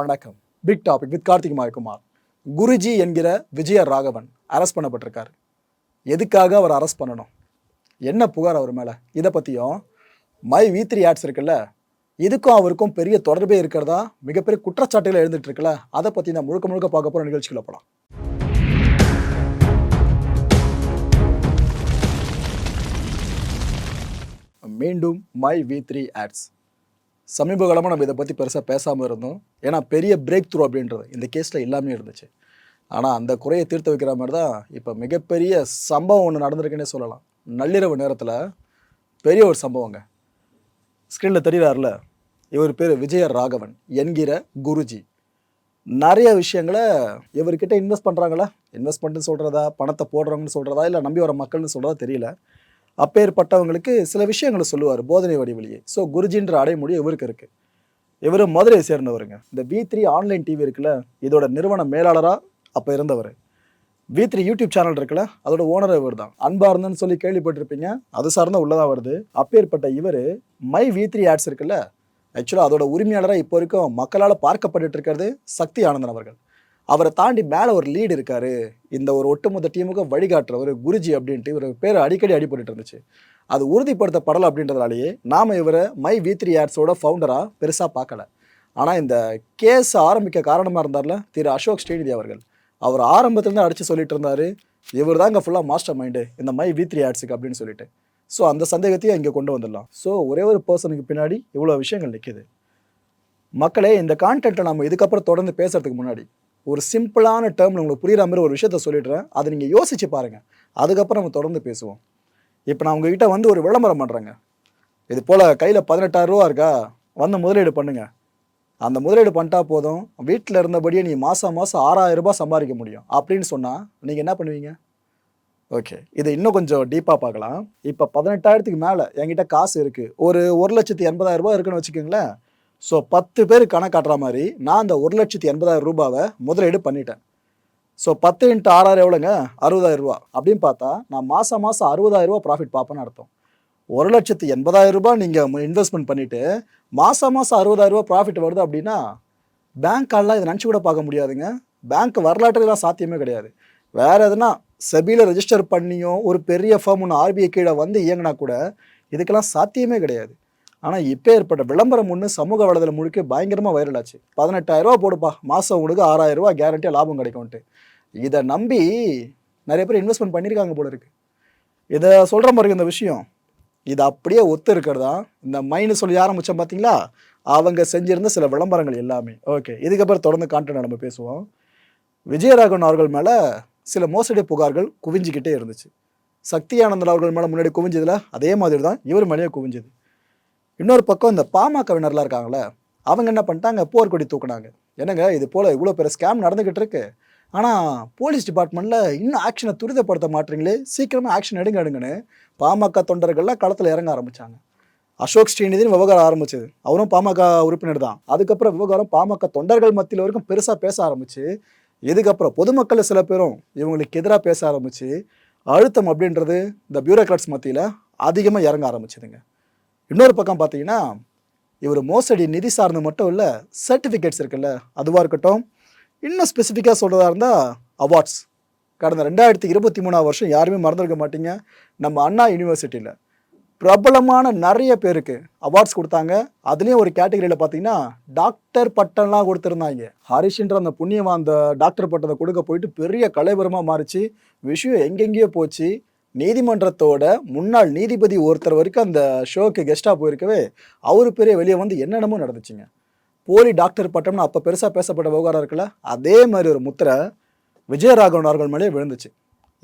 வணக்கம். Big topic with Karthik Mayakumar. Guruji என்கிற Vijaya Raghavan arrest பண்ணப்பட்டிருக்காரு. எதுக்காக அவர் அரெஸ்ட் பண்ணணும்? என்ன புகார் அவர் மேலே? இதை பற்றியும் மை வி த்ரீ ஆட்ஸ் இருக்குல்ல இதுக்கும் அவருக்கும் பெரிய தொடர்பே இருக்கிறதா? மிகப்பெரிய குற்றச்சாட்டுகள் எழுந்துட்டு இருக்குல்ல அதை பற்றி நான் முழுக்க முழுக்க பார்க்க போகிற நிகழ்ச்சிக்குள்ள போகலாம் மீண்டும் மை வி த்ரீ ஆட்ஸ் சமீப காலமாக நம்ம இதை பற்றி பெருசாக பேசாமல் இருந்தோம். ஏன்னா பெரிய பிரேக் த்ரூ அப்படின்றது இந்த கேஸில் எல்லாமே இருந்துச்சு. ஆனால் அந்த குறையை தீர்த்து வைக்கிற மாதிரி தான் இப்போ மிகப்பெரிய சம்பவம் ஒன்று நடந்திருக்குன்னே சொல்லலாம். நள்ளிரவு நேரத்தில் பெரிய ஒரு சம்பவங்க. ஸ்க்ரீனில் தெரிகிறார்ல இவர் பேர் விஜய ராகவன் என்கிற குருஜி. நிறைய விஷயங்களை இவர்கிட்ட இன்வெஸ்ட் பண்ணுறாங்களா இன்வெஸ்ட்மெண்ட்னு சொல்கிறதா பணத்தை போடுறவங்கன்னு சொல்கிறதா இல்லை நம்பி வர மக்கள்னு சொல்கிறதா தெரியல. அப்பேற்பட்டவங்களுக்கு சில விஷயங்களை சொல்லுவார் போதனை வடிவழியே ஸோ குருஜின்ற அடைமொழி இவருக்கு இருக்குது இவர் மதுரையை சேர்ந்தவருங்க. இந்த வி த்ரீ ஆன்லைன் டிவி இருக்குல்ல இதோட நிறுவன மேலாளராக அப்போ இருந்தவர். வி த்ரீ யூடியூப் சேனல் இருக்குல்ல அதோட ஓனர் இவர் தான். அன்பார்ந்தன்னு சொல்லி கேள்விப்பட்டிருப்பீங்க அது சார்ந்த உள்ளதாக வருது. அப்பேற்பட்ட இவர் மை வி த்ரீ ஆட்ஸ் இருக்குல்ல ஆக்சுவலாக அதோட உரிமையாளராக இப்போ வரைக்கும் மக்களால் பார்க்கப்பட்டுட்டு இருக்கிறது சக்தி ஆனந்தன் அவர்கள். அவரை தாண்டி மேலே ஒரு லீடு இருக்காரு. இந்த ஒரு ஒட்டுமொத்த டீமுக்கு வழிகாட்டுறவர் குருஜி அப்படின்ட்டு இவர் பேர் அடிக்கடி அடிபட்டு இருந்துச்சு. அது உறுதிப்படுத்தப்படலை அப்படின்றதுனாலேயே நாம் இவரை மை வி த்ரீ ஆட்ஸோட ஃபவுண்டராக பெருசாக பார்க்கல. ஆனால் இந்த கேஸ் ஆரம்பிக்க காரணமாக இருந்தார்ல திரு அசோக் ஸ்ரீநிதி அவர்கள். அவர் ஆரம்பத்துலேருந்து அடித்து சொல்லிட்டு இருந்தார். இவர் தான் இங்கே ஃபுல்லாக மாஸ்டர் மைண்டு இந்த மை வி த்ரீ ஆட்ஸுக்கு அப்படின்னு சொல்லிட்டு. ஸோ அந்த சந்தேகத்தையும் இங்கே கொண்டு வந்துடலாம். ஸோ ஒரே ஒரு பர்சனுக்கு பின்னாடி இவ்வளோ விஷயங்கள் நிற்கிது மக்களே இந்த கான்டென்ட்டை நம்ம இதுக்கப்புறம் தொடர்ந்து பேசுகிறதுக்கு முன்னாடி ஒரு சிம்பிளான டேர்மில் உங்களுக்கு புரியுற மாதிரி ஒரு விஷயத்த சொல்லிடுறேன். அதை நீங்கள் யோசிச்சு பாருங்கள் அதுக்கப்புறம் நம்ம தொடர்ந்து பேசுவோம். இப்போ நான் உங்ககிட்ட வந்து ஒரு விளம்பரம் பண்ணுறேங்க இது போல் கையில் பதினெட்டாயிரம் ரூபா இருக்கா? வந்து முதலீடு பண்ணுங்க. அந்த முதலீடு பண்ணிட்டா போதும். வீட்டில் இருந்தபடியே நீ மாதம் மாதம் ஆறாயிரம் ரூபாய் சம்பாதிக்க முடியும். அப்படின்னு சொன்னால் நீங்கள் என்ன பண்ணுவீங்க? ஓகே. இது இன்னும் கொஞ்சம் டீப்பாக பார்க்கலாம். இப்போ பதினெட்டாயிரத்துக்கு மேலே என்கிட்ட காசு இருக்குது ஒரு ஒரு லட்சத்தி எண்பதாயிரம் ரூபாய் இருக்குன்னு வச்சுக்கோங்களேன். ஸோ பத்து பேர் கணக்காட்டுற மாதிரி நான் அந்த ஒரு லட்சத்தி எண்பதாயிரம் ரூபாவை முதலீடு பண்ணிட்டேன். ஸோ பத்து இன்ட்டு ஆறாயிரம் எவ்வளோங்க? அறுபதாயிரம் ரூபா. அப்படின்னு பார்த்தா நான் மாதம் மாதம் அறுபதாயிரம் ரூபா ப்ராஃபிட் பார்ப்பேன்னு அர்த்தம். ஒரு லட்சத்தி எண்பதாயிரம் ரூபாய் நீங்கள் இன்வெஸ்ட்மெண்ட் பண்ணிவிட்டு மாதம் மாதம் அறுபதாயிரம் ரூபா ப்ராஃபிட் வருது அப்படின்னா பேங்க் கால்லாம் இதை நினச்சி கூட பார்க்க முடியாதுங்க. பேங்க் வரலாற்றுலாம் சாத்தியமே கிடையாது. வேறு எதுனா செபியில் ரெஜிஸ்டர் பண்ணியும் ஒரு பெரிய ஃபார்ம் ஒன்று ஆர்பிஐ கீழே வந்து இயங்கினா கூட இதுக்கெல்லாம் சாத்தியமே கிடையாது. ஆனால் இப்போ ஏற்பட்ட விளம்பரம் ஒன்று சமூக வலைதளம் முழுக்க பயங்கரமாக வைரல் ஆச்சு. பதினெட்டாயிரரூவா போடுப்பா. மாதம் உங்களுக்கு ஆறாயிரம் ரூபா கேரண்டியாக லாபம் கிடைக்கும்ட்டு இதை நம்பி நிறைய பேர் இன்வெஸ்ட்மெண்ட் பண்ணியிருக்காங்க போல இருக்கு. இதை சொல்கிற மாதிரி இந்த விஷயம். இது அப்படியே ஒத்து இருக்கிறதா? இந்த மைனு சொல்லி ஆரம்பித்தோம் பார்த்தீங்களா அவங்க செஞ்சிருந்த சில விளம்பரங்கள் எல்லாமே. ஓகே இதுக்கப்புறம் தொடர்ந்து கான்டென்ட் நம்ம பேசுவோம். விஜயராகவன் அவர்கள் மேலே சில மோசடி புகார்கள் குவிஞ்சிக்கிட்டே இருந்துச்சு. சக்தி ஆனந்தன் அவர்கள் மேலே முன்னாடி குவிஞ்சதில் அதே மாதிரி தான் இவர் மேலேயே குவிஞ்சது. இன்னொரு பக்கம் இந்த பாமகவினர்லாம் இருக்காங்களே அவங்க என்ன பண்ணிட்டாங்க? போர்க்கொடி தூக்குனாங்க. என்னங்க இது போல் இவ்வளோ பெரிய ஸ்கேம் நடந்துக்கிட்டு இருக்கு. ஆனால் போலீஸ் டிபார்ட்மெண்ட்டில் இன்னும் ஆக்ஷனை துரிதப்படுத்த மாட்டீங்களே? சீக்கிரமாக ஆக்ஷன் எடுங்க எடுங்கன்னு பாமக தொண்டர்கள்லாம் களத்தில் இறங்க ஆரம்பித்தாங்க அசோக் ஸ்ரீநிதினு விவகாரம் ஆரம்பிச்சது. அவரும் பாமக உறுப்பினர் தான். அதுக்கப்புறம் விவகாரம் பாமக தொண்டர்கள் மத்தியில் வரைக்கும் பெருசாக பேச ஆரம்பிச்சு இதுக்கப்புறம் பொதுமக்கள் சில பேரும் இவங்களுக்கு எதிராக பேச ஆரம்பிச்சு அழுத்தம் அப்படின்றது இந்த பியூரோக்ராட்ஸ் மத்தியில் அதிகமாக இறங்க ஆரம்பிச்சதுங்க. இன்னொரு பக்கம் பார்த்தீங்கன்னா இவர் மோசடி நிதி சார்ந்து மட்டும் இல்லை சர்டிஃபிகேட்ஸ் இருக்குல்ல அதுவாக இருக்கட்டும். இன்னும் ஸ்பெசிஃபிக்காக சொல்கிறதா இருந்தால் அவார்ட்ஸ் கடந்த ரெண்டாயிரத்தி இருபத்தி மூணாவது வருஷம் யாருமே மறந்துருக்க மாட்டீங்க. நம்ம அண்ணா யூனிவர்சிட்டியில் பிரபலமான நிறைய பேருக்கு அவார்ட்ஸ் கொடுத்தாங்க. அதுலேயும் ஒரு கேட்டகரியில் பார்த்தீங்கன்னா டாக்டர் பட்டம்லாம் கொடுத்துருந்தாங்க. ஹரிஷ்ன்ற அந்த புண்ணியம் அந்த டாக்டர் பட்டத்தை கொடுக்க போயிட்டு பெரிய கலைபுரமாக மாறிச்சு. விஷயம் எங்கெங்கேயோ போச்சு. நீதிமன்றத்தோட முன்னாள் நீதிபதி ஒருத்தர் வரைக்கும் அந்த ஷோக்கு கெஸ்ட்டாக போயிருக்கவே அவர் பெரிய வெளியே வந்து என்னென்னமோ நடந்துச்சுங்க. போலி டாக்டர் பட்டம்னு அப்போ பெருசாக பேசப்பட்ட விவகாரம் இருக்குல்ல அதே மாதிரி ஒரு முத்திரை விஜயராகவன் அவர்கள் மேலே விழுந்துச்சு.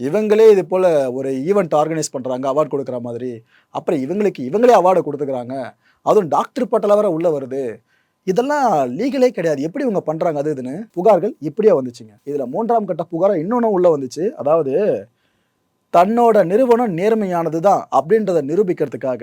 இவங்களே இது போல் ஒரு ஈவெண்ட் ஆர்கனைஸ் பண்ணுறாங்க அவார்ட் கொடுக்குற மாதிரி. அப்புறம் இவங்களுக்கு இவங்களே அவார்டை கொடுத்துக்கிறாங்க. அதுவும் டாக்டர் பட்டல வர உள்ளே வருது. இதெல்லாம் லீகலே கிடையாது. எப்படி இவங்க பண்ணுறாங்க அது இதுன்னு புகார்கள் இப்படியே வந்துச்சுங்க. இதில் மூன்றாம் கட்ட புகாரம் இன்னொன்று உள்ளே வந்துச்சு. அதாவது தன்னோட நிறுவனம் நேர்மையானது தான் அப்படின்றத நிரூபிக்கிறதுக்காக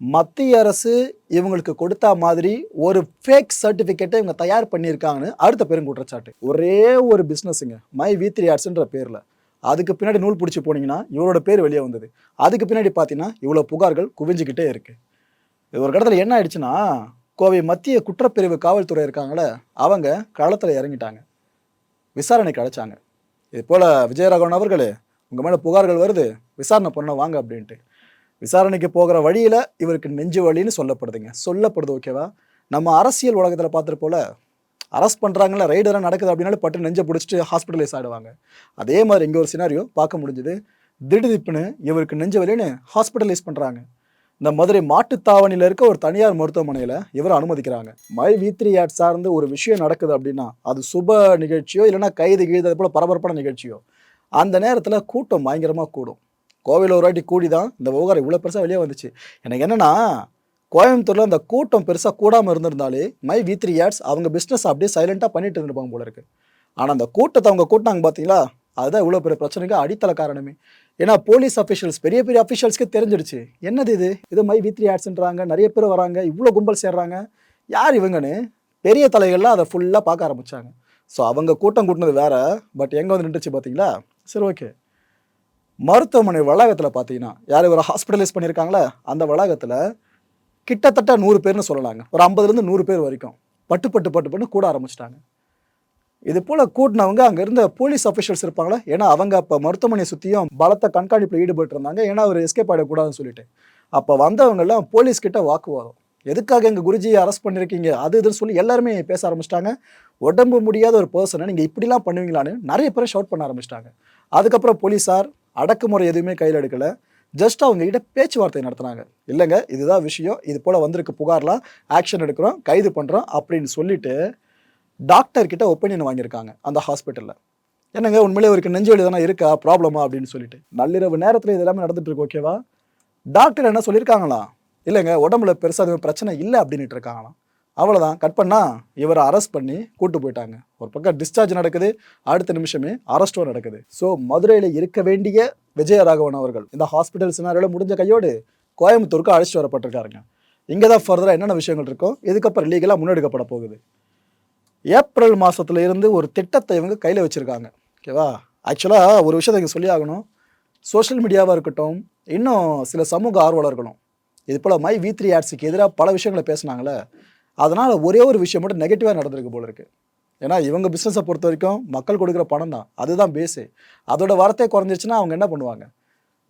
மத்திய அரசு இவங்களுக்கு கொடுத்த மாதிரி ஒரு ஃபேக் சர்டிஃபிகேட்டை இவங்க தயார் பண்ணியிருக்காங்கன்னு அடுத்த பேரும் குற்றச்சாட்டு ஒரே ஒரு பிஸ்னஸுங்க மை வி த்ரீ ஆர்ட்ஸ்ன்ற பேரில். அதுக்கு பின்னாடி நூல் பிடிச்சி போனீங்கன்னா இவரோட பேர் வெளியே வந்தது. அதுக்கு பின்னாடி பார்த்தீங்கன்னா இவ்வளோ புகார்கள் குவிஞ்சிக்கிட்டே இருக்குது இது ஒரு கடத்தில் என்ன ஆயிடுச்சுன்னா கோவை மத்திய குற்றப்பிரிவு காவல்துறை இருக்காங்களே அவங்க களத்தில் இறங்கிட்டாங்க. விசாரணைக்கு அழைச்சாங்க. இது போல் விஜயராகவன் அவர்களே உங்கள் மேலே புகார்கள் வருது விசாரணை பண்ண வாங்க அப்படின்ட்டு. விசாரணைக்கு போகிற வழியில் இவருக்கு நெஞ்சு வழின்னு சொல்லப்படுதுங்க. சொல்லப்படுது ஓகேவா நம்ம அரசியல் உலகத்தில் பார்த்துட்டு போல அரெஸ்ட் பண்ணுறாங்கள ரைடராக நடக்குது அப்படின்னாலும் பட்டு நெஞ்சை பிடிச்சிட்டு ஹாஸ்பிட்டலைஸ் ஆகிடுவாங்க அதே மாதிரி இங்கே ஒரு சினாரியோ பார்க்க முடிஞ்சுது. திடுதிப்புன்னு இவருக்கு நெஞ்ச வலின்னு ஹாஸ்பிட்டலைஸ் பண்ணுறாங்க இந்த மதுரை மாட்டுத்தாவணியில் இருக்க ஒரு தனியார் மருத்துவமனையில் இவரை அனுமதிக்கிறாங்க. மை வி த்ரீ ஆட் சார்ந்து ஒரு விஷயம் நடக்குது அப்படின்னா அது சுப நிகழ்ச்சியோ இல்லைன்னா கைது கீது அது போல் பரபரப்பான நிகழ்ச்சியோ அந்த நேரத்தில் கூட்டம் பயங்கரமாக கூடும். கோவிலில் ஒரு வாட்டி கூடி தான் இந்த விவகாரம் இவ்வளோ பெருசாக வெளியே வந்துச்சு. எனக்கு என்னென்னா கோயம்புத்தூரில் அந்த கூட்டம் பெருசாக கூடாமல் இருந்திருந்தாலே மை வி த்ரீ ஆட்ஸ் அவங்க பிஸ்னஸ் அப்படியே சைலண்ட்டாக பண்ணிட்டு இருந்திருப்பாங்க போல இருக்கு. ஆனால் அந்த கூட்டத்தை அவங்க கூட்டினாங்க பார்த்தீங்களா அதுதான் இவ்வளோ பெரிய பிரச்சனைக்கு அடித்தள காரணமே. ஏன்னா போலீஸ் அஃபிஷியல்ஸ் பெரிய பெரிய அஃபிஷியல்ஸ்க்கு தெரிஞ்சிடுச்சு. என்னது இது? இது மை வி த்ரீ ஆட்ஸ்ன்றாங்க நிறைய பேர் வராங்க இவ்வளோ கும்பல் சேர்றாங்க. யார் இவங்கன்னு? பெரிய தலைகள்லாம் அதை ஃபுல்லாக பார்க்க ஆரம்பித்தாங்க ஸோ அவங்க கூட்டம் கூட்டினது வேற பட் எங்கே வந்து நின்றுச்சு பார்த்தீங்களா சரி ஓகே மருத்துவமனை வளாகத்தில் பார்த்தீங்கன்னா யார் இவர் ஹாஸ்பிட்டலைஸ் பண்ணியிருக்காங்களே? அந்த வளாகத்தில் கிட்டத்தட்ட நூறு பேர்னு சொல்லலாங்க. ஒரு ஐம்பதுலேருந்து நூறு பேர் வரைக்கும் பட்டு பட்டு பட்டு பட்டு கூட ஆரம்பிச்சிட்டாங்க. இது போல் கூட்டினவங்க அங்கே இருந்த போலீஸ் அஃபிஷியல்ஸ் இருப்பாங்களே? ஏன்னா அவங்க அப்போ மருத்துவமனையை சுற்றியும் பலத்த கண்காணிப்பில் ஈடுபட்டு இருந்தாங்க. ஏன்னா அவர் எஸ்கேப் ஆகிடக்கூடாதுன்னு சொல்லிட்டு. அப்போ வந்தவங்கெல்லாம் போலீஸ்கிட்ட வாக்குவாதம். எதுக்காக எங்கள் குருஜியை அரெஸ்ட் பண்ணியிருக்கீங்க அது இதுன்னு சொல்லி எல்லாருமே பேச ஆரம்பிச்சிட்டாங்க. உடம்பு முடியாத ஒரு பர்சனை நீங்கள் இப்படிலாம் பண்ணுவீங்களான்னு நிறைய பேரை ஷவுட் பண்ண ஆரம்பிச்சிட்டாங்க. அதுக்கப்புறம் போலீஸார் அடக்குமுறை எதுவுமே கையில் எடுக்கலை. ஜஸ்ட் அவங்ககிட்ட பேச்சுவார்த்தை நடத்துனாங்க. இல்லைங்க இதுதான் விஷயம். இது போல் வந்திருக்கு புகார்லாம் ஆக்ஷன் எடுக்கிறோம் கைது பண்ணுறோம் அப்படின்னு சொல்லிட்டு டாக்டர்கிட்ட ஒப்பீனியன் வாங்கியிருக்காங்க அந்த ஹாஸ்பிட்டலில் என்னங்க உண்மையிலே இவருக்கு நெஞ்சு வழி தானே இருக்கா? ப்ராப்ளமா அப்படின்னு சொல்லிட்டு. நள்ளிரவு நேரத்தில் இது எல்லாமே நடந்துட்டு இருக்கு ஓகேவா டாக்டர் என்ன சொல்லியிருக்காங்களா இல்லைங்க உடம்புல பெருசாக எதுவும் பிரச்சனை இல்லை அப்படின்ட்டு இருக்காங்களாம். அவ்வளோதான் கட் பண்ணா இவரை அரெஸ்ட் பண்ணி கூட்டு போயிட்டாங்க. ஒரு பக்கம் டிஸ்சார்ஜ் நடக்குது அடுத்த நிமிஷமே அரெஸ்ட்டும் நடக்குது. ஸோ மதுரையில் இருக்க வேண்டிய விஜயராகவன் அவர்கள் இந்த ஹாஸ்பிட்டல் சினாரியில் முடிஞ்ச கையோடு கோயம்புத்தூருக்கு அழைச்சிட்டு வரப்பட்டிருக்காருங்க. இங்கே தான் ஃபர்தராக என்னென்ன விஷயங்கள் இருக்கோ இதுக்கப்புறம் லீகலாக முன்னெடுக்கப்பட போகுது. ஏப்ரல் மாதத்துல இருந்து ஒரு திட்டத்தை இவங்க கையில் வச்சுருக்காங்க. ஓகேவா ஆக்சுவலாக ஒரு விஷயத்தை இங்கே சொல்லி ஆகணும். சோஷியல் மீடியாவாக இருக்கட்டும் இன்னும் சில சமூக ஆர்வலர்களும் இது போல் மை வி த்ரீ ஆட்ஸுக்கு எதிராக பல விஷயங்களை பேசினாங்களே அதனால் ஒரே ஒரு விஷயம் மட்டும் நெகட்டிவாக நடந்திருக்கு போல இருக்குது ஏன்னா இவங்க பிஸ்னஸை பொறுத்த வரைக்கும் மக்கள் கொடுக்குற பணம் தான். அதுதான் பேஸு அதோட வரத்தை குறைஞ்சிருச்சுன்னா அவங்க என்ன பண்ணுவாங்க?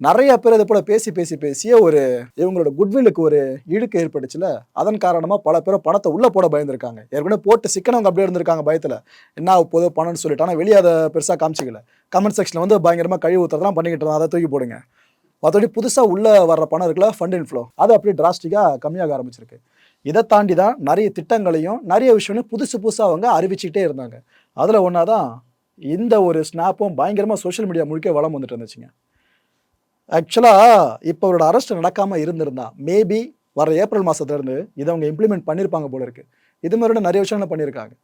நிறைய பேர் அதை போல் பேசி பேசி பேசியே ஒரு இவங்களோட குட்வில்லுக்கு ஒரு இழுக்கு ஏற்பட்டுச்சுல? அதன் காரணமாக பல பேர் பணத்தை உள்ளே போட பயந்துருக்காங்க. ஏற்கனவே போட்டு சிக்கனவங்க அப்படியே இருந்திருக்காங்க பயத்தில். என்ன போதும் பணம்னு சொல்லிட்டு. ஆனால் வெளியே அதை பெருசாக காமிச்சிக்கல. கமெண்ட் செக்ஷனில் வந்து பயங்கரமாக கழிவு ஊற்றுறதுலாம் பண்ணிக்கிட்டு இருந்தோம் அதை தூக்கி போடுங்க. மற்றபடி புதுசாக உள்ளே வர்ற பணம் இருக்குல்ல ஃபண்ட் இன்ஃப்ளோ அது அப்படியே டிராஸ்டிக்காக கம்மியாக ஆரம்பிச்சிருக்கு. இதை தாண்டி தான் நிறைய திட்டங்களையும் நிறைய விஷயங்களையும் புதுசு புதுசாக அவங்க அறிவிச்சுக்கிட்டே இருந்தாங்க. அதில் ஒன்றா தான் இந்த ஒரு ஸ்னாப்பும் பயங்கரமாக சோஷியல் மீடியா முழுக்க வளம் வந்துட்டு இருந்துச்சுங்க. ஆக்சுவலாக இப்போ அவரோட அரெஸ்ட் நடக்காமல் இருந்திருந்தா மேபி வர ஏப்ரல் மாதத்துலேருந்து இதை அவங்க இம்ப்ளிமெண்ட் பண்ணியிருப்பாங்க போல இருக்கு. இது மாதிரி நிறைய விஷயங்கள் பண்ணியிருக்காங்க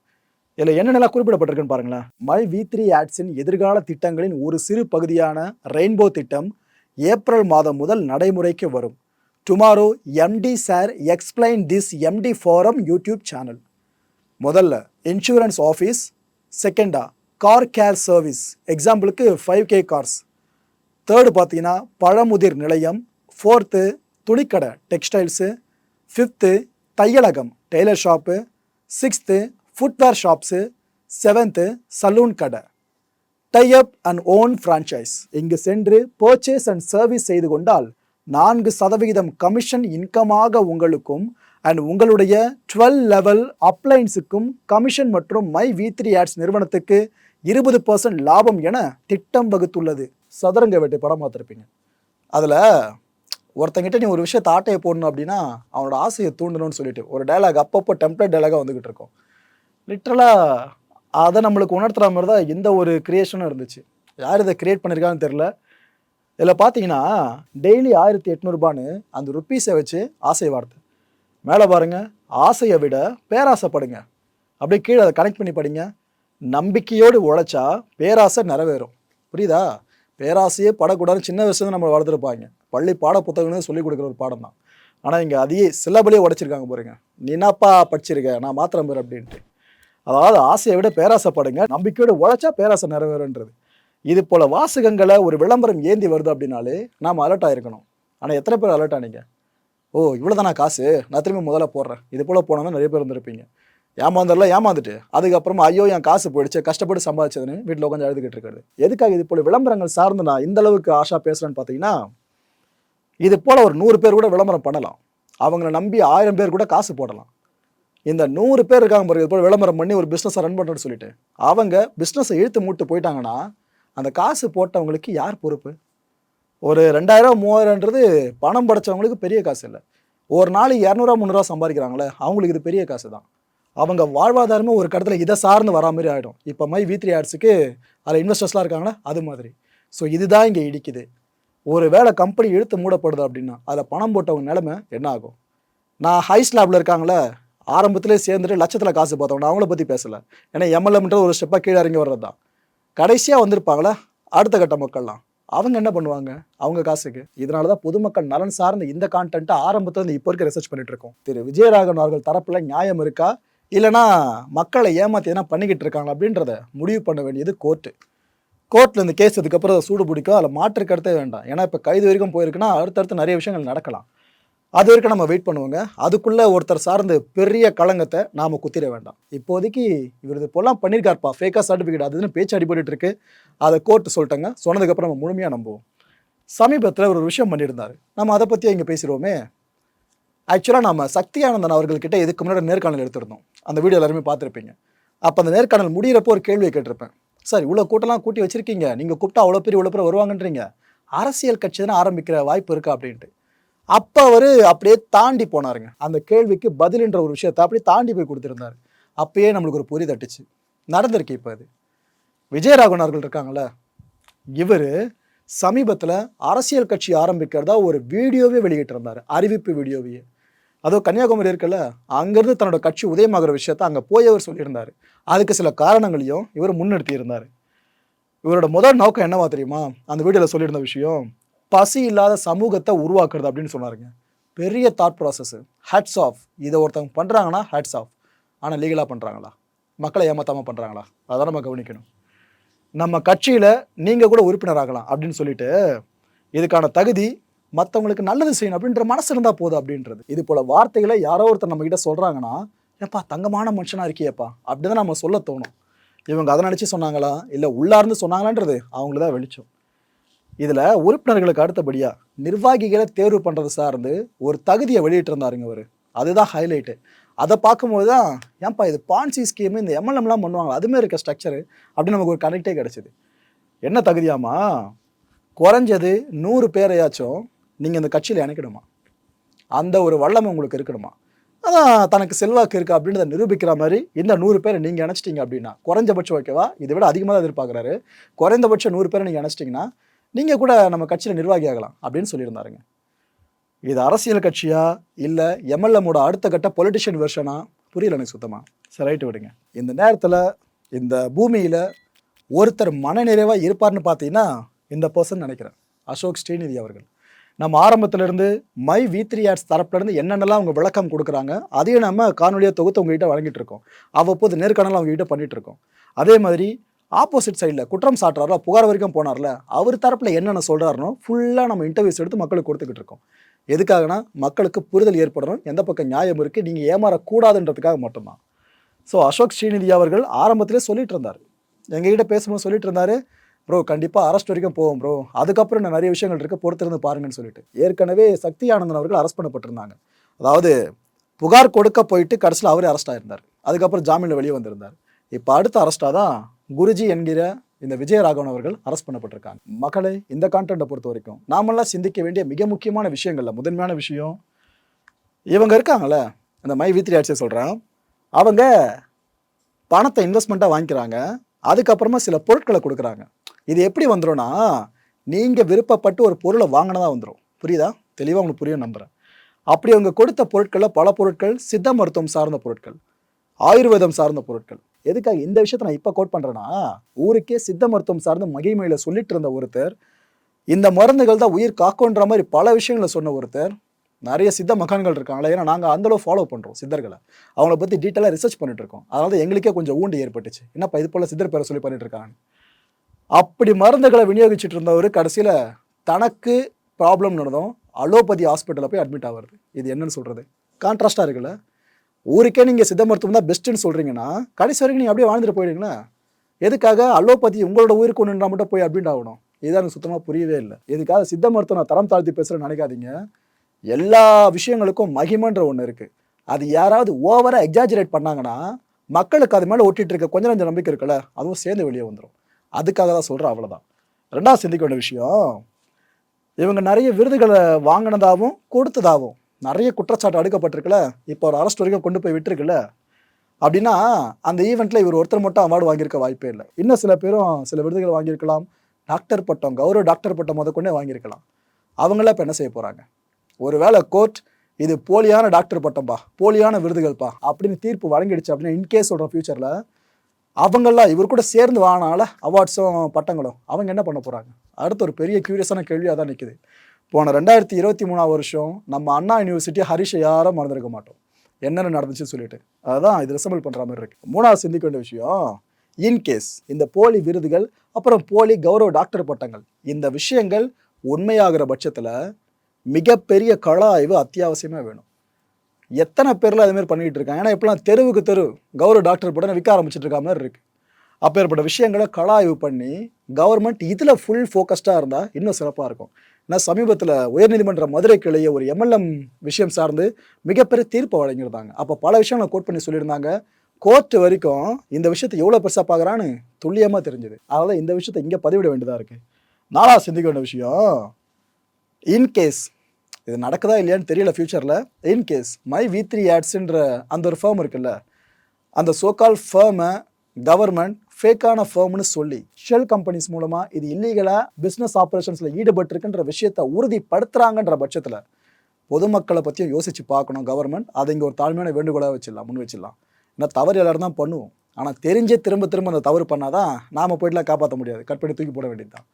இதில் என்னென்னலாம் குறிப்பிடப்பட்டிருக்குன்னு பாருங்களேன். மை வி த்ரீ ஆட்ஸின் எதிர்கால திட்டங்களின் ஒரு சிறு பகுதியான ரெயின்போ திட்டம் ஏப்ரல் மாதம் முதல் நடைமுறைக்கு வரும். Tomorrow MD sir explain this MD forum YouTube channel முதல்ல இன்சூரன்ஸ் ஆஃபீஸ் செகண்டா கார் கேர் சர்வீஸ் எக்ஸாம்பிளுக்கு ஃபைவ் கே கார்ஸ் தேர்டு பார்த்தீங்கன்னா பழமுதிர் நிலையம். ஃபோர்த்து துணிக்கடை textiles fifth தையலகம் tailor shop sixth footwear shops seventh saloon கடை. Tie up and own franchise இங்கு சென்று பர்ச்சேஸ் அண்ட் சர்வீஸ் செய்து கொண்டால் நான்கு சதவிகிதம் கமிஷன் இன்கமாக உங்களுக்கும் அண்ட் உங்களுடைய டுவெல் லெவல் அப்ளைன்ஸுக்கும் கமிஷன் மற்றும் மை வி த்ரீ ஆட்ஸ் நிறுவனத்துக்கு இருபது பர்சன்ட் லாபம் என திட்டம் வகுத்துள்ளது. சதுரங்க வேட்டை படம் பார்த்துருப்பீங்க. அதில் ஒருத்தங்கிட்ட நீ ஒரு விஷயத்தை ஆட்டையை போடணும் அப்படின்னா அவனோட ஆசையை தூண்டணும்னு சொல்லிட்டு ஒரு டைலாக் அப்பப்போ டெம்ப்ளேட் டைலாகாக வந்துக்கிட்டு இருக்கோம். லிட்ரலாக அதை நம்மளுக்கு உணர்த்துற மாதிரி தான் எந்த ஒரு கிரியேஷனும் இருந்துச்சு. யார் இதை கிரியேட் பண்ணியிருக்கான்னு தெரில இதில் பார்த்தீங்கன்னா டெய்லி ஆயிரத்தி எட்நூறுபான்னு அந்த ருப்பீஸை வச்சு ஆசை வார்த்தை. மேலே பாருங்க ஆசையை விட பேராசைப்படுங்க. அப்படியே கீழே அதை கனெக்ட் பண்ணி படிங்க. நம்பிக்கையோடு உழைச்சா பேராசை நிறைவேறும். புரியுதா? பேராசையே படக்கூடாதுன்னு சின்ன வயசுல நம்ம வளர்த்துருப்பாங்க. பள்ளி பாட புத்தகம்னு சொல்லி கொடுக்குற ஒரு பாடம் தான். ஆனால் இங்கே அதையே சிலபடியே உடைச்சிருக்காங்க பாருங்க. நீனாப்பா படிச்சிருக்க நான் மாத்திரம் பேர் அப்படின்ட்டு. அதாவது ஆசையை விட பேராசைப்படுங்க. நம்பிக்கையோடு உழைச்சா பேராசை நிறைவேறுன்றது. இது போல் வாசகங்களை ஒரு விளம்பரம் ஏந்தி வருது அப்படின்னாலே நாம் அலர்ட் ஆயிருக்கணும். ஆனால் எத்தனை பேர் அலர்ட் ஆனீங்க? ஓ இவ்வளோதானா காசு? நான் திரும்பி முதல்ல போடுறேன். இது போல் போனால் நிறைய பேர் இருந்திருப்பீங்க. ஏமாந்தரில் ஏமாந்துட்டு. அதுக்கப்புறமா ஐயோ என் காசு போயிடுச்சு கஷ்டப்பட்டு சம்பாதிச்சதுன்னு வீட்டில் உட்காந்து அழுதுகிட்டு இருக்காரு எதுக்காக இது போல் விளம்பரங்கள் சார்ந்து நான் இந்த அளவுக்கு ஆஷா பேசுகிறேன்னு பார்த்தீங்கன்னா இது போல் ஒரு நூறு பேர் கூட விளம்பரம் பண்ணலாம். அவங்கள நம்பி ஆயிரம் பேர் கூட காசு போடலாம். இந்த நூறு பேர் இருக்காங்க பாருங்க இது போல் விளம்பரம் பண்ணி ஒரு பிஸ்னஸை ரன் பண்ணுறேன்னு சொல்லிட்டு. அவங்க பிஸ்னஸை இழுத்து மூட்டு போயிட்டாங்கன்னா அந்த காசு போட்டவங்களுக்கு யார் பொறுப்பு? ஒரு ரெண்டாயிரம் மூவாயிரம்ன்றது பணம் படைச்சவங்களுக்கு பெரிய காசு இல்லை. ஒரு நாளைக்கு இரநூறுவா முந்நூறுவா சம்பாதிக்கிறாங்களே அவங்களுக்கு இது பெரிய காசு தான் அவங்க வாழ்வாதாரமே ஒரு கடத்தில் இதை சார்ந்து வரா மாதிரி ஆகிடும் இப்போ மை வி த்ரீ ஆர்ட்ஸுக்கு அதில் இன்வெஸ்டர்ஸ்லாம் இருக்காங்களா? அது மாதிரி. ஸோ இதுதான் இங்கே இடிக்குது. ஒரு வேளை கம்பெனி இழுத்து மூடப்படுது அப்படின்னா அதில் பணம் போட்டவங்க நிலமை என்ன ஆகும்? நான் ஹை ஸ்லாப்ல இருக்காங்களே ஆரம்பத்திலே சேர்ந்துட்டு லட்சத்தில் காசு பார்த்தவங்க அவங்கள பற்றி பேசலை. ஏன்னா எம்எல்எம்ன்ற ஒரு ஸ்டெப்பாக கீழே இறங்கி வர்றது தான் கடைசியாக வந்திருப்பாங்களா? அடுத்த கட்ட மக்கள்லாம். அவங்க என்ன பண்ணுவாங்க? அவங்க காசுக்கு. இதனால தான் பொதுமக்கள் நலன் சார்ந்த இந்த கான்டென்ட்டை ஆரம்பத்தில் இருந்து இப்போ இருக்க ரிசர்ச் பண்ணிட்டு இருக்கோம். திரு. விஜயராகவன் அவர்கள் தரப்புல நியாயம் இருக்கா? இல்லைனா மக்களை ஏமாத்தி எதனா பண்ணிக்கிட்டு இருக்காங்க அப்படின்றத முடிவு பண்ண வேண்டியது கோர்ட்டு கோர்ட்டில் இந்த கேஸ் இதுக்கப்புறம் அதை சூடு பிடிக்கும் அதில் மாற்று கருத்தே வேண்டாம். ஏன்னா இப்போ கைது வரைக்கும் போயிருக்குன்னா அடுத்தடுத்து நிறைய விஷயங்கள் நடக்கலாம். அது வரைக்கும் நம்ம வெயிட் பண்ணுவோங்க. அதுக்குள்ளே ஒருத்தர் சார்ந்து பெரிய களங்கத்தை நாம் குத்திர வேண்டாம். இப்போதைக்கு இவர் இது போலாம் பண்ணியிருக்காருப்பா ஃபேக்காக சர்டிஃபிகேட் அதுன்னு பேச்சு அடிபட்டு இருக்கு. அதை கோர்ட்டு சொல்லிட்டாங்க. சொன்னதுக்கப்புறம் நம்ம முழுமையாக நம்புவோம். சமீபத்தில் ஒரு விஷயம் பண்ணியிருந்தார். நம்ம அதை பற்றி இங்கே பேசிடுவோமே. ஆக்சுவலாக நம்ம சக்தி ஆனந்தன் அவர்கள்கிட்ட இதுக்கு முன்னாடி நேர்காணல் எடுத்திருந்தோம். அந்த வீடியோ எல்லாருமே பார்த்துருப்பீங்க. அப்போ அந்த நேர்காணல் முடியிறப்போ ஒரு கேள்வியை கேட்டிருப்பேன். சார் இவ்வளோ கூட்டம்லாம் கூட்டி வச்சுருக்கீங்க. நீங்கள் கூப்பிட்டா அவ்வளோ பேர் இவ்வளோ பேர் வருவாங்கன்றீங்க. அரசியல் கட்சி தானே ஆரம்பிக்கிற வாய்ப்பு இருக்கா? அப்படின்ட்டு. அப்போ அவர் அப்படியே தாண்டி போனாருங்க. அந்த கேள்விக்கு பதில்ன்ற ஒரு விஷயத்தை அப்படியே தாண்டி போய் கொடுத்துருந்தாரு. அப்பயே நம்மளுக்கு ஒரு பொறி தட்டுச்சு. நடந்திருக்கு இப்போ அது. விஜயராகவன் அவர்கள் இருக்காங்களே இவர் சமீபத்தில் அரசியல் கட்சி ஆரம்பிக்கிறதா ஒரு வீடியோவே வெளியிட்டிருந்தார். அறிவிப்பு வீடியோவையே. அதோ கன்னியாகுமரி இருக்குல்ல அங்கேருந்து தன்னோட கட்சி உதயமாகிற விஷயத்த அங்கே போய் அவர் சொல்லியிருந்தார். அதுக்கு சில காரணங்களையும் இவர் முன்னிறுத்தி இருந்தார் இவரோட முதல் நோக்கம் என்னவா தெரியுமா? அந்த வீடியோவில் சொல்லியிருந்த விஷயம் பசி இல்லாத சமூகத்தை உருவாக்குறது அப்படின்னு சொன்னாருங்க. பெரிய தாட் ப்ராசஸ்ஸு ஹேட்ஸ் ஆஃப் இதை ஒருத்தவங்க பண்ணுறாங்கன்னா ஹேட்ஸ் ஆஃப் ஆனால் லீகலாக பண்ணுறாங்களா மக்களை ஏமாத்தாமல் பண்ணுறாங்களா அதான் நம்ம கவனிக்கணும். நம்ம கட்சியில் நீங்கள் கூட உறுப்பினர் ஆகலாம் அப்படின்னு சொல்லிட்டு இதுக்கான தகுதி மற்றவங்களுக்கு நல்லது செய்யணும் அப்படின்ற மனசு இருந்தால் போதும் அப்படின்றது. இது போல் வார்த்தைகளை யாரோ ஒருத்தர் நம்மக்கிட்ட சொல்கிறாங்கன்னா ஏப்பா தங்கமான மனுஷனாக இருக்கியேப்பா? அப்படி தான் நம்ம சொல்ல தோணும். இவங்க அதை நினச்சி சொன்னாங்களா? இல்லை உள்ளார்ந்து சொன்னாங்களான்றது அவங்கள தான் வெளிச்சம். இதில் உறுப்பினர்களுக்கு அடுத்தபடியாக நிர்வாகிகளை தேர்வு பண்ணுறது சார்ந்து ஒரு தகுதியை வெளியிட்டிருந்தாருங்க அவர் அதுதான் ஹைலைட்டு அதை பார்க்கும்போது தான் ஏன்பா இது பான்சி ஸ்கீமு இந்த எம்எல்எம்லாம் பண்ணுவாங்க அதுமாரி இருக்க ஸ்ட்ரக்சரு அப்படின்னு நமக்கு ஒரு கனெக்டே கிடச்சிது. என்ன தகுதியாமா குறைஞ்சது நூறு பேரையாச்சும் நீங்கள் இந்த கட்சியில் இணைக்கணுமா? அந்த ஒரு வல்லமை உங்களுக்கு இருக்கணுமா? அதான் தனக்கு செல்வாக்கு இருக்குது அப்படின்றத நிரூபிக்கிற மாதிரி இந்த நூறு பேரை நீங்கள் இணைச்சிட்டிங்க அப்படின்னா குறைஞ்சபட்சம் ஓகேவா இதை விட அதிகமாக தான் எதிர்பார்க்குறாரு. குறைந்தபட்சம் நூறு பேரை நீங்கள் இணைச்சிட்டிங்கன்னா நீங்கள் கூட நம்ம கட்சியில் நிர்வாகி ஆகலாம் அப்படின்னு சொல்லியிருந்தாருங்க. இது அரசியல் கட்சியா இல்லை எம்எல்எம்மோட அடுத்த கட்ட பொலிட்டிஷியன் வெர்ஷனா புரியல எனக்கு சுத்தமாக சரி ரைட்டு விடுங்க. இந்த நேரத்தில் இந்த பூமியில் ஒருத்தர் மனநிறைவாக இருப்பார்னு பார்த்தீங்கன்னா இந்த பர்சன் நினைக்கிறேன். அசோக் ஸ்ரீநிதி அவர்கள். நம்ம ஆரம்பத்திலேருந்து மை வி த்ரீ ஆர்ட்ஸ் தரப்புலேருந்து என்னென்னலாம் அவங்க விளக்கம் கொடுக்குறாங்க அதையும் நம்ம காணொலியாக தொகுத்து உங்ககிட்ட வழங்கிட்டு இருக்கோம். அவ்வப்போது நேர்காணல் அவங்ககிட்ட பண்ணிகிட்டு இருக்கோம். அதே மாதிரி ஆப்போசிட் சைடில் குற்றம் சாட்டுறாரோ புகார் வரைக்கும் போனார்ல அவர் தரப்பில் என்னென்ன சொல்கிறாருனோ ஃபுல்லாக நம்ம இன்டர்வியூஸ் எடுத்து மக்களுக்கு கொடுத்துக்கிட்டு இருக்கோம். எதுக்காகனா மக்களுக்கு புரிதல் ஏற்படணும் எந்த பக்கம் நியாயம் இருக்குது நீங்கள் ஏமாறக்கூடாதுன்றதுக்காக மட்டும்தான். ஸோ அசோக் ஸ்ரீநிதி அவர்கள் ஆரம்பத்திலே சொல்லிட்டு இருந்தார். எங்ககிட்ட பேசும்போது சொல்லிட்டு இருந்தாரு. ப்ரோ கண்டிப்பாக அரெஸ்ட் வரைக்கும் போவோம் ப்ரோ அதுக்கப்புறம் நான் நிறைய விஷயங்கள் இருக்குது பொறுத்திருந்து பாருங்கன்னு சொல்லிட்டு. ஏற்கனவே சக்தி ஆனந்தன் அவர்கள் அரெஸ்ட் பண்ணப்பட்டிருந்தாங்க. அதாவது புகார் கொடுக்க போயிட்டு கடைசியில் அவரே அரெஸ்ட் ஆயிருந்தார். அதுக்கப்புறம் ஜாமீனில் வெளியே வந்திருந்தார். இப்போ அடுத்த அரெஸ்ட்டாக தான் குருஜி என்கிற இந்த விஜயராகவன் அவர்கள் அரெஸ்ட் பண்ணப்பட்டிருக்காங்க. மக்களை இந்த கான்டென்ட்டை பொறுத்த வரைக்கும் நாமெல்லாம் சிந்திக்க வேண்டிய மிக முக்கியமான விஷயங்கள்ல முதன்மையான விஷயம் இவங்க இருக்காங்கல்ல இந்த மை வித்ரி ஆட்சியை சொல்கிறேன் அவங்க பணத்தை இன்வெஸ்ட்மெண்ட்டாக வாங்கிக்கிறாங்க. அதுக்கப்புறமா சில பொருட்களை கொடுக்குறாங்க. இது எப்படி வந்துடும்னா நீங்கள் விருப்பப்பட்டு ஒரு பொருளை வாங்கினதாக வந்துடும் புரியுதா? தெளிவாக உங்களுக்கு புரியும் நம்புகிறேன் அப்படி அவங்க கொடுத்த பொருட்களில் பல பொருட்கள் சித்த மருத்துவம் சார்ந்த பொருட்கள் ஆயுர்வேதம் சார்ந்த பொருட்கள் எதுக்காக இந்த விஷயத்தை நான் இப்போ கோட் பண்ணுறேன்னா ஊருக்கே சித்த மருத்துவம் சார்ந்து மகிமையில் சொல்லிட்டு இருந்த ஒருத்தர் இந்த மருந்துகள் தான் உயிர் காக்குன்ற மாதிரி பல விஷயங்களை சொன்ன ஒருத்தர் நிறைய சித்த மகான்கள் இருக்காங்களே ஏன்னா நாங்கள் அந்தளவு ஃபாலோ பண்ணுறோம் சித்தர்களை. அவங்கள பற்றி டீட்டெயிலாக ரிசர்ச் பண்ணிட்டு இருக்கோம். அதனால தான் எங்களுக்கே கொஞ்சம் ஊண்டு ஏற்பட்டுச்சு. என்னப்பா இது போல் சித்தர் பேரை சொல்லி பண்ணிட்டு இருக்காங்க அப்படி மருந்துகளை விநியோகிச்சுட்டு இருந்தவர் கடைசியில் தனக்கு ப்ராப்ளம் நடந்தோம் அலோபதி ஹாஸ்பிட்டலில் போய் அட்மிட் ஆகிறது இது என்னன்னு சொல்கிறது கான்ட்ராஸ்டாக இருக்குல்ல? ஊருக்கே நீங்கள் சித்த மருத்துவம் தான் பெஸ்ட்டுன்னு சொல்கிறீங்கன்னா கடைசி வரைக்கும் நீங்கள் அப்படியே வாழ்ந்துட்டு போயிடுங்களா. எதுக்காக அலோபதி உங்களோட ஊருக்கு ஒன்றுனா மட்டும் போய் அப்படின்ட்டு ஆகணும்? இதுதான் எனக்கு சுத்தமாக புரியவே இல்லை. எதுக்காக சித்த மருத்துவம் நான் தரம் தாழ்த்தி பேசுகிறேன்னு நினைக்காதீங்க. எல்லா விஷயங்களுக்கும் மகிமன்ற ஒன்று இருக்குது அது யாராவது ஓவராக எக்ஸாஜரேட் பண்ணாங்கன்னா மக்களுக்கு அது மேலே ஒட்டிட்டு இருக்க கொஞ்சம் கொஞ்சம் நம்பிக்கை இருக்குல்ல அதுவும் சேர்ந்து வெளியே வந்துடும் அதுக்காக தான் சொல்கிறேன் அவ்வளோதான் ரெண்டாவது சிந்திக்க வேண்டிய விஷயம் இவங்க நிறைய விருதுகளை வாங்கினதாகவும் கொடுத்ததாகவும் நிறைய குற்றச்சாட்டு அடுக்கப்பட்டிருக்குல்ல இப்போ ஒரு அரெஸ்ட் வரைக்கும் கொண்டு போய் விட்டுருக்குல்ல அப்படின்னா அந்த ஈவெண்ட்டில் இவர் ஒருத்தர் மட்டும் அவார்டு வாங்கியிருக்க வாய்ப்பே இல்லை. இன்னும் சில பேரும் சில விருதுகள் வாங்கியிருக்கலாம். டாக்டர் பட்டம் கௌரவ டாக்டர் பட்டம் முதற்கொண்டே வாங்கியிருக்கலாம். அவங்களாம் இப்போ என்ன செய்ய போகிறாங்க ஒருவேளை கோர்ட் இது போலியான டாக்டர் பட்டம்பா போலியான விருதுகள்ப்பா அப்படின்னு தீர்ப்பு வழங்கிடுச்சு அப்படின்னா இன்கேஸ் சொல்கிற ஃபியூச்சரில் அவங்களாம் இவர் கூட சேர்ந்து வாங்கினால அவார்ட்ஸும் பட்டங்களும் அவங்க என்ன பண்ண போகிறாங்க அடுத்து ஒரு பெரிய க்யூரியஸான கேள்வியாக தான் நிற்குது போன ரெண்டாயிரத்தி இருபத்தி மூணாவது வருஷம் நம்ம அண்ணா யூனிவர்சிட்டி ஹரிஷை யாரும் மறந்துருக்க மாட்டோம். என்னென்ன நடந்துச்சுன்னு சொல்லிட்டு. அதுதான் இது ரிசம்பிள் பண்ணுற மாதிரி இருக்குது மூணாவது சிந்திக்க வேண்டிய விஷயம் இன்கேஸ் இந்த போலி விருதுகள் அப்புறம் போலி கௌரவ டாக்டர் பட்டங்கள் இந்த விஷயங்கள் உண்மையாகிற பட்சத்தில் மிகப்பெரிய கள ஆய்வு அத்தியாவசியமாக வேணும். எத்தனை பேரில் அதுமாரி பண்ணிகிட்டு இருக்காங்க? ஏன்னா இப்பெல்லாம் தெருவுக்கு தெரு கௌரவ டாக்டர் பட்டம் விற்க ஆரம்பிச்சிட்டு இருக்க மாதிரி இருக்குது அப்பேற்பட்ட விஷயங்களை கள ஆய்வு பண்ணி கவர்மெண்ட் இதில் ஃபுல் ஃபோக்கஸ்டாக இருந்தால் இன்னும் சிறப்பாக இருக்கும். நான் சமீபத்தில் உயர்நீதிமன்ற மதுரை கிளைய ஒரு எம்எல்எம் விஷயம் சார்ந்து மிகப்பெரிய தீர்ப்பை வழங்கியிருந்தாங்க. அப்போ பல விஷயங்களை கோட் பண்ணி சொல்லியிருந்தாங்க. கோர்ட் வரைக்கும் இந்த விஷயத்தை எவ்வளோ பெருசாக பார்க்குறான்னு துல்லியமாக தெரிஞ்சுது. அதனால் இந்த விஷயத்தை இங்கே பதிவிட வேண்டியதாக இருக்குது நாளாக சிந்திக்க வேண்டிய விஷயம் இன்கேஸ் இது நடக்குதா இல்லையான்னு தெரியல ஃப்யூச்சரில் in case my V three ஆட்ஸுன்ற அந்த ஒரு ஃபேம் இருக்குல்ல அந்த சோகால் ஃபேமை கவர்மெண்ட் ஃபேக்கான ஃபேர்ம்னு சொல்லி ஷெல் கம்பெனிஸ் மூலமாக இது இல்லீகலாக பிஸ்னஸ் ஆப்ரேஷன்ஸில் ஈடுபட்டிருக்குன்ற விஷயத்தை உறுதிப்படுத்துகிறாங்கன்ற பட்சத்தில் பொதுமக்களை பற்றியும் யோசித்து பார்க்கணும் கவர்மெண்ட் அதை இங்கே ஒரு தாழ்மையான வேண்டுகோளாக வச்சிடலாம் முன் வச்சிடலாம். ஏன்னா தவறு எல்லாரும் தான் பண்ணுவோம். ஆனால் தெரிஞ்சே திரும்ப திரும்ப அந்த தவறு பண்ணாதான் நாம் போயிட்டுலாம் காப்பாற்ற முடியாது. கட் பண்ணி தூக்கி போட வேண்டியது தான்.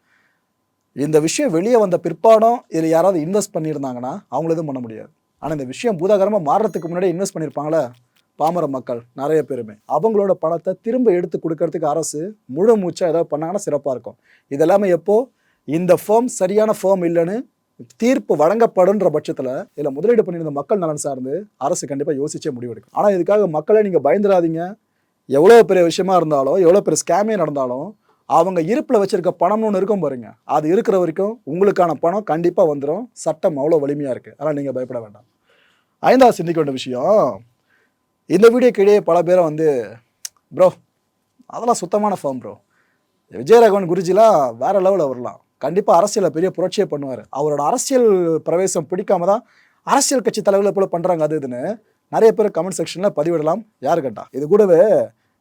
இந்த விஷயம் வெளியே வந்த பிற்பாடும் இதில் யாராவது இன்வெஸ்ட் பண்ணியிருந்தாங்கன்னா அவங்கள எதுவும் பண்ண முடியாது. ஆனால் இந்த விஷயம் பூதாகரமாக மாறுறதுக்கு முன்னாடி இன்வெஸ்ட் பண்ணியிருப்பாங்களே பாமர மக்கள் நிறைய பேருமே. அவங்களோட பணத்தை திரும்ப எடுத்து கொடுக்கறதுக்கு அரசு முழு மூச்சா ஏதாவது பண்ணாங்கன்னா சிறப்பாக இருக்கும். இதெல்லாமே எப்போ? இந்த ஃபேம் சரியான ஃபேம் இல்லைன்னு தீர்ப்பு வழங்கப்படுன்ற பட்சத்தில் இதில் முதலீடு பண்ணியிருந்த மக்கள் நலன் சார்ந்து அரசு கண்டிப்பாக யோசிச்சே முடிவெடுக்கும். ஆனால் இதுக்காக மக்களை நீங்கள் பயந்துடாதீங்க. எவ்வளோ பெரிய விஷயமா இருந்தாலும் எவ்வளோ பெரிய ஸ்கேமே நடந்தாலும் அவங்க இருப்பில் வச்சிருக்க பணம்னு ஒன்று இருக்கும் பாருங்க. அது இருக்கிற வரைக்கும் உங்களுக்கான பணம் கண்டிப்பாக வந்துடும் சட்டம் அவ்வளோ வலிமையாக இருக்குது அதனால் நீங்கள் பயப்பட வேண்டாம். ஐந்தாவது சிந்திக்க வேண்டிய விஷயம் இந்த வீடியோக்கு இடையே பல பேரை வந்து ப்ரோ அதெல்லாம் சுத்தமான ஃபார்ம் ப்ரோ விஜயராகவன் குருஜிலாம் வேற லெவலில் வரலாம். கண்டிப்பாக அரசியலில் பெரிய புரட்சியை பண்ணுவார். அவரோட அரசியல் பிரவேசம் பிடிக்காம தான் அரசியல் கட்சி தலைவர்கள் போல பண்ணுறாங்க அது இதுன்னு நிறைய பேர் கமெண்ட் செக்ஷனில் பதிவிடலாம். யாரு கேட்டால் இது கூடவே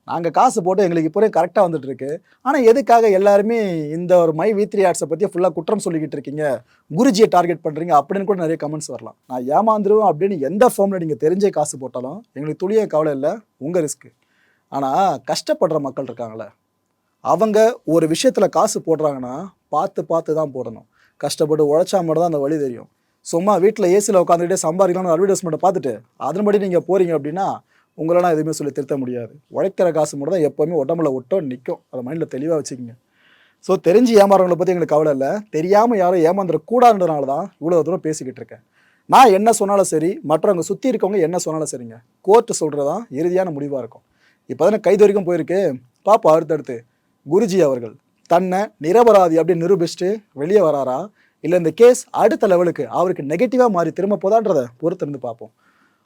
நாங்கள் காசு போட்டு எங்களுக்கு இப்போ கரெக்டாக வந்துட்டு இருக்கு ஆனால் எதுக்காக எல்லாருமே இந்த ஒரு மை வி த்ரீ ஆர்ட்ஸை பற்றி ஃபுல்லாக குற்றம் சொல்லிக்கிட்டு இருக்கீங்க? குருஜியை டார்கெட் பண்ணுறீங்க அப்படின்னு கூட நிறைய கமெண்ட்ஸ் வரலாம். நான் ஏமாந்துருவோம் அப்படின்னு எந்த ஃபார்மில் நீங்கள் தெரிஞ்சே காசு போட்டாலும் எங்களுக்கு துளிய கவலை இல்லை. உங்கள் ரிஸ்க்கு ஆனால் கஷ்டப்படுற மக்கள் இருக்காங்களே. அவங்க ஒரு விஷயத்தில் காசு போடுறாங்கன்னா பார்த்து பார்த்து தான் போடணும். கஷ்டப்பட்டு உழைச்சா மட்டும் தான் அந்த வழி தெரியும். சும்மா வீட்டில் ஏசியில் உட்காந்துக்கிட்டே சம்பாதிக்கலாம்னு அட்வர்டைஸ்மெண்ட்டை பார்த்துட்டு அதன்படி நீங்கள் போகிறீங்க அப்படின்னா உங்களெல்லாம் எதுவுமே சொல்லி திருத்த முடியாது. உழைக்கிற காசு மட்டும் தான் எப்போவுமே உடம்புல ஒட்டம் நிற்கும் அதை மைண்டில் தெளிவாக வச்சுக்கோங்க. ஸோ தெரிஞ்சு ஏமாறவங்களை பற்றி எங்களுக்கு கவலை இல்லை. தெரியாமல் யாரும் ஏமாந்துடக்கூடாதுன்றனால தான் இவ்வளோ தூரம் பேசிக்கிட்டு இருக்கேன். நான் என்ன சொன்னாலும் சரி மற்றவங்க சுற்றி இருக்கவங்க என்ன சொன்னாலும் சரிங்க. கோர்ட்டு சொல்கிறதான் இறுதியான முடிவாக இருக்கும். இப்போ தானே கைது வரைக்கும் போயிருக்கு. பாப்பா அடுத்தடுத்து. குருஜி அவர்கள் தன்னை நிரபராதி அப்படின்னு நிரூபிச்சுட்டு வெளியே வராரா? இல்லை இந்த கேஸ் அடுத்த லெவலுக்கு அவருக்கு நெகட்டிவாக மாறி திரும்ப போதான்றதை பொறுத்திருந்து பார்ப்போம்